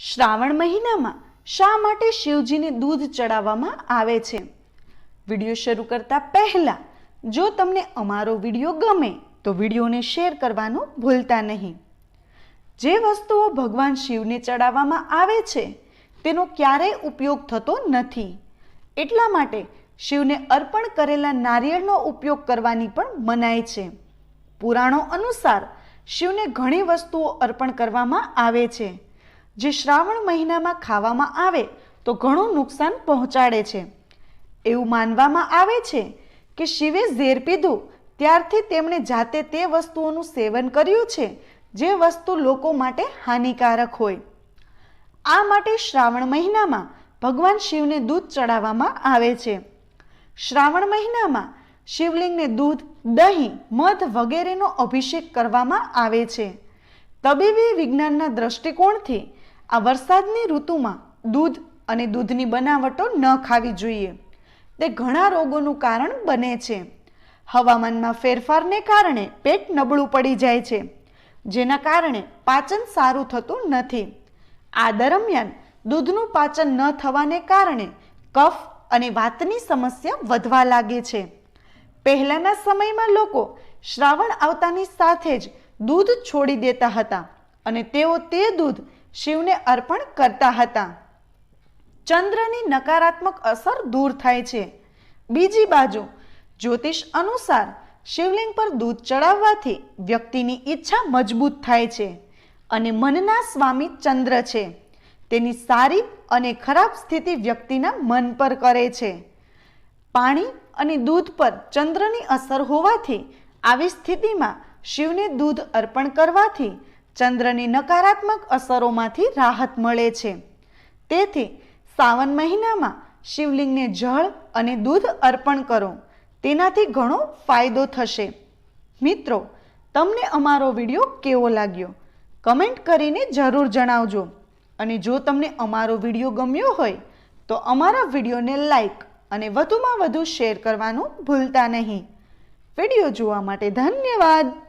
શ્રાવણ મહિનામાં શા માટે શિવજીને દૂધ ચડાવવામાં આવે છે? વીડિયો શરૂ કરતા પહેલા જો તમને અમારો વીડિયો ગમે, તો વિડીયોને શેર કરવાનું ભૂલતા નહીં. જે વસ્તુઓ ભગવાન શિવને ચડાવવામાં આવે છે, તેનો ક્યારેય ઉપયોગ થતો નથી. એટલા માટે શિવને અર્પણ કરેલા નારિયેળનો ઉપયોગ કરવાની પણ મનાય છે. પુરાણો અનુસાર શિવને ઘણી વસ્તુઓ અર્પણ કરવામાં આવે છે. જે શ્રાવણ મહિનામાં ખાવામાં આવે તો ઘણું નુકસાન પહોંચાડે છે. એવું માનવામાં આવે છે કે શિવે ઝેર પીધું ત્યારથી તેમણે જાતે તે વસ્તુઓનું સેવન કર્યું છે, જે વસ્તુ લોકો માટે હાનિકારક હોય. આ માટે શ્રાવણ મહિનામાં ભગવાન શિવને દૂધ ચડાવવામાં આવે છે. શ્રાવણ મહિનામાં શિવલિંગને દૂધ, દહીં, મધ વગેરેનો અભિષેક કરવામાં આવે છે. તબીબી વિજ્ઞાનના દ્રષ્ટિકોણથી આ વરસાદની ઋતુમાં દૂધ અને દૂધની બનાવટો ન ખાવી જોઈએ. તે ઘણા રોગોનું કારણ બને છે. હવામાનમાં ફેરફારને કારણે પેટ નબળું પડી જાય છે, જેના કારણે પાચન સારું થતું નથી. આ દરમિયાન દૂધનું પાચન ન થવાને કારણે કફ અને વાતની સમસ્યા વધવા લાગે છે. પહેલાંના સમયમાં લોકો શ્રાવણ આવતાની સાથે જ દૂધ છોડી દેતા હતા અને તેઓ તે દૂધ શિવને અર્પણ કરતા હતા. ચંદ્રની નકારાત્મક અસર દૂર થાય છે. બીજી બાજુ, જ્યોતિષ અનુસાર શિવલિંગ પર દૂધ ચડાવવાથી વ્યક્તિની ઈચ્છા મજબૂત થાય છે અને મનના સ્વામી ચંદ્ર છે. તેની સારી અને ખરાબ સ્થિતિ વ્યક્તિના મન પર કરે છે. પાણી અને દૂધ પર ચંદ્રની અસર હોવાથી આવી સ્થિતિમાં શિવને દૂધ અર્પણ કરવાથી ચંદ્રની નકારાત્મક અસરોમાંથી રાહત મળે છે. તેથી સાવન મહિનામાં શિવલિંગને જળ અને દૂધ અર્પણ કરો. તેનાથી ઘણો ફાયદો થશે. મિત્રો, તમને અમારો વીડિયો કેવો લાગ્યો? કમેન્ટ કરીને જરૂર જણાવજો. અને જો તમને અમારો વીડિયો ગમ્યો હોય, તો અમારા વિડીયોને લાઈક અને વધુમાં વધુ શેર કરવાનું ભૂલતા નહીં. વીડિયો જોવા માટે ધન્યવાદ.